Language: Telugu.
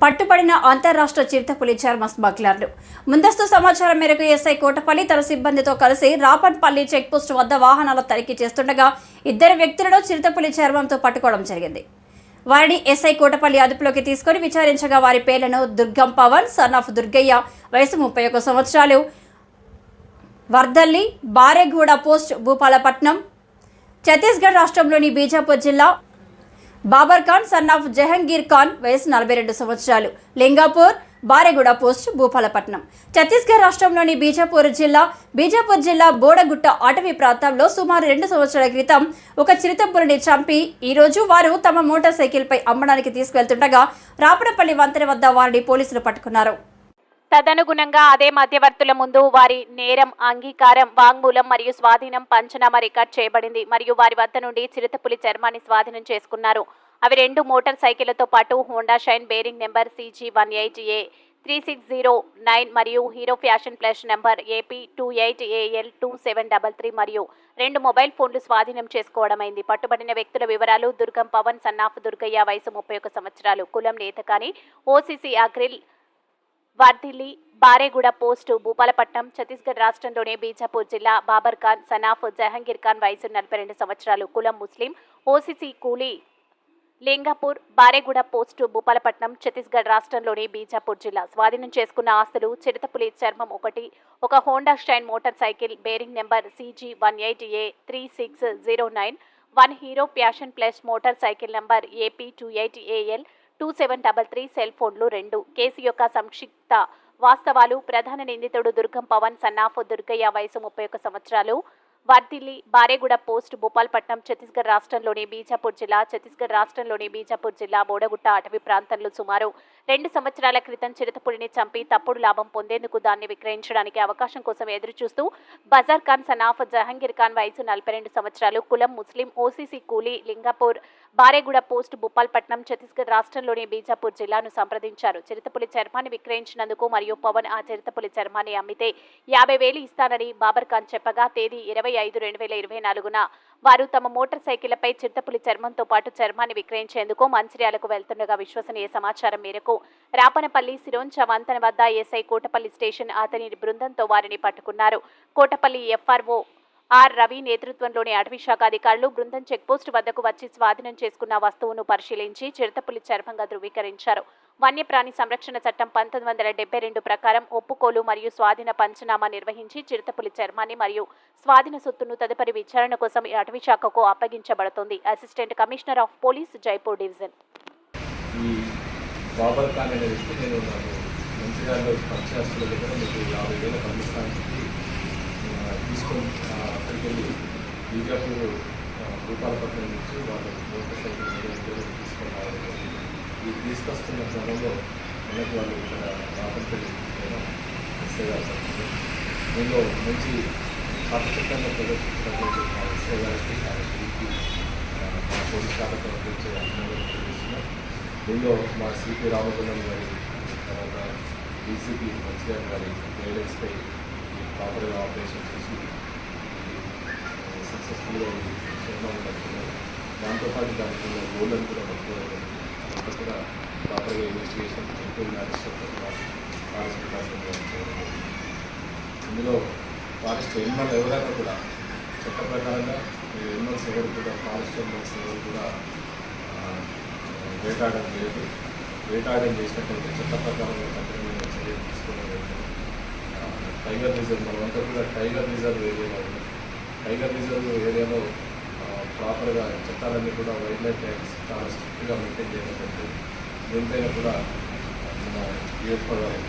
పట్టుబడిన అంతర్రాష్ట్ర చిరుతపులి చర్మ స్మగ్లర్లు ముందస్తు సమాచారం మేరకు ఎస్ఐ కోటపల్లి తన సిబ్బందితో కలిసి రాపన్పల్లి చెక్పోస్ట్ వద్ద వాహనాల తనిఖీ చేస్తుండగా ఇద్దరు వ్యక్తులను చిరుతపులి చర్మంతో పట్టుకోవడం జరిగింది. వారిని ఎస్ఐ కోటపల్లి అదుపులోకి తీసుకొని విచారించగా వారి పేర్లను దుర్గం పవన్ సన్ ఆఫ్ దుర్గయ్య వయసు ముప్పై ఒక్క సంవత్సరాలు వర్దల్లి బారెగూడ పోస్ట్ భూపాలపట్నం ఛత్తీస్గఢ్ రాష్ట్రంలోని బీజాపూర్ జిల్లా బాబర్ ఖాన్ సన్ ఆఫ్ జహంగీర్ ఖాన్ వయసు నలభై రెండు సంవత్సరాలు. లింగాపూర్ బారెగూడ పోస్ట్ భూపాలపట్నం. ఛత్తీస్గఢ్ రాష్ట్రంలోని బీజాపూర్ జిల్లా బీజాపూర్ జిల్లా బోడగుట్ట అటవీ ప్రాంతంలో సుమారు రెండు సంవత్సరాల క్రితం ఒక చిరుతపులిని చంపి ఈరోజు వారు తమ మోటార్ సైకిల్పై అమ్మడానికి తీసుకెళ్తుండగా రాపడపల్లి వంతెన వద్ద వారిని పోలీసులు పట్టుకున్నారు. తదనుగుణంగా అదే మధ్యవర్తుల ముందు వారి నేరం అంగీకారం వాంగ్మూలం మరియు స్వాధీనం పంచనామా రికార్డ్ చేయబడింది. మరియు వారి వద్ద నుండి చిరుతపులి చర్మాన్ని స్వాధీనం చేసుకున్నారు. అవి రెండు మోటార్ సైకిళ్ళతో పాటు Honda Shine bearing number CG one eight A three six zero nine మరియు Hero fashion plus number AP two eight AL two seven double three మరియు రెండు మొబైల్ ఫోన్లు స్వాధీనం చేసుకోవడమైంది. పట్టుబడిన వ్యక్తుల వివరాలు దుర్గం పవన్ సన్నాఫ్ దుర్గయ్య వయసు ముప్పై ఒక సంవత్సరాలు కులం నేతకాని ఓసీసీ అగ్రిల్ వర్ధిల్లి బారేగూడ పోస్టు భూపాలపట్నం ఛత్తీస్గఢ్ రాష్ట్రంలోని బీజాపూర్ జిల్లా బాబర్ ఖాన్ సనాఫ్ జహంగీర్ ఖాన్ వయసు నలభై రెండు సంవత్సరాలు. కులం ముస్లిం ఓసీసీ కూలీ లింగాపూర్ బారేగూడ పోస్టు భూపాలపట్నం ఛత్తీస్గఢ్ రాష్ట్రంలోని బీజాపూర్ జిల్లా. స్వాధీనం చేసుకున్న ఆస్తులు చిరుతపులి చర్మం ఒకటి ఒక Honda Shine motor cycle bearing number CG one eight A three six zero nine one Hero Passion Plus motor cycle number AP two eight AL two seven double three cell ఫోన్లు రెండు. కేసు యొక్క సంక్షిప్త వాస్తవాలు ప్రధాన నిందితుడు దుర్గం పవన్ సన్నాఫ్ దుర్గయ్య వయసు ముప్పై ఒక్క సంవత్సరాలు. వర్దిల్లి బారేగూడ పోస్ట్ భూపాల్పట్నం ఛత్తీస్గఢ్ రాష్ట్రంలోని బీజాపూర్ జిల్లా ఛత్తీస్గఢ్ రాష్ట్రంలోని బీజాపూర్ జిల్లా బోడగుట్ట అటవీ ప్రాంతంలో సుమారు రెండు సంవత్సరాల క్రితం చిరుతపులిని చంపి తప్పుడు లాభం పొందేందుకు దాన్ని విక్రయించడానికి అవకాశం కోసం ఎదురుచూస్తూ బజార్ ఖాన్ సనాఫ్ జహంగీర్ ఖాన్ వయసు నలభై రెండు సంవత్సరాలు కులం ముస్లిం ఓసీసీ కూలీ లింగాపూర్ బారేగూడ పోస్ట్ భూపాల్పట్నం ఛత్తీస్గఢ్ రాష్ట్రంలోని బీజాపూర్ జిల్లాను సంప్రదించారు. చిరుతపులి చర్మాన్ని విక్రయించినందుకు మరియు పవన్ ఆ చిరుతపులి చర్మాన్ని అమ్మితే యాభై వేలు ఇస్తానని బాబర్ ఖాన్ చెప్పగా తేదీ ఇరవై ఐదు రెండు వేల ఇరవై నాలుగున వారు తమ మోటార్ సైకిళ్ళపై చిరుతపులి చర్మంతో పాటు చర్మాన్ని విక్రయించేందుకు మంచిర్యాలకు వెళ్తుండగా విశ్వసనీయ సమాచారం మేరకు రాపనపల్లి సిరోంచ వంతన వద్ద ఎస్ఐ కోటపల్లి స్టేషన్ అతని బృందంతో వారిని పట్టుకున్నారు. కోటపల్లి ఎఫ్ఆర్ఓ ఆర్ రవి నేతృత్వంలోని అటవీ శాఖ అధికారులు బృందం చెక్పోస్ట్ వద్దకు వచ్చి స్వాధీనం చేసుకున్న వస్తువును పరిశీలించి చిరుతపులి చర్మంగా ధృవీకరించారు. వన్యప్రాణి సంరక్షణ చట్టం పంతొమ్మిది వందల డెబ్బై రెండు ప్రకారం ఒప్పుకోలు మరియు స్వాధీన పంచనామా నిర్వహించి చిరుతపులి చర్మాన్ని మరియు స్వాధీన సొత్తును తదుపరి విచారణ కోసం ఈ అటవీ శాఖకు అప్పగించబడుతుంది. Assistant commissioner of police Jaipur division. Babar Khan అనే వ్యక్తి నేను మంచిర్యాలలో పంచాయతీల దగ్గర మీకు యాభై వేల పంపిస్తాను చెప్పి తీసుకొని అక్కడికి వెళ్ళి బీజాపూర్ భూపాలపట్నం నుంచి వాళ్ళు మోటార్ సైకిల్ మీద తీసుకొని రావడం జరిగింది. ఈ తీసుకొస్తున్న క్రమంలో మనకు వాళ్ళు ఇక్కడ రాపల్పల్లి ఎస్ఐ దీనిలో మంచి చట్టచట్టంగా ప్రదర్శించినటువంటి ఎస్ఐ గారికి మా పోలీస్ శాఖ గురించి దీనిలో మా సిపి రామగుండం గారి తర్వాత డీసీపీ మంచిర్యాల గారి గైడెన్స్పై ప్రాపర్గా ఆపరేషన్ చేసి సక్సెస్ఫుల్గా ఉంది దాంతోపాటు దానికి గోల్డ్ అని కూడా పట్టుకోవడం అంతా కూడా ప్రాపర్గా ఇన్వెస్టిగేషన్ ఫారెస్ట్ డిపార్ట్మెంట్ ఇందులో ఫారెస్ట్ ఎనిమల్ ఎవరైనా కూడా చట్ట ప్రకారంగా ఈ ఎనిమల్స్ ఎవరు కూడా ఫారెస్ట్ ఎనిమల్స్ ఎవరు కూడా వేటాడడం లేదు. వేటాడడం చేసినట్టయితే చట్ట ప్రకారంగా కఠినమైన చర్యలు తీసుకోవడం టైగర్ రిజర్వ్ మనమంతా కూడా టైగర్ రిజర్వ్ ఏరియాలో టైగర్ రిజర్వ్ ఏరియాలో ప్రాపర్గా చట్టాలన్నీ కూడా వైల్డ్ లైఫ్ యాక్ట్స్ చాలా స్ట్రిక్ట్గా మెయింటైన్ చేయడం జరుగుతుంది దీనిపైన కూడా మన యూఎఫ్ఓ గారు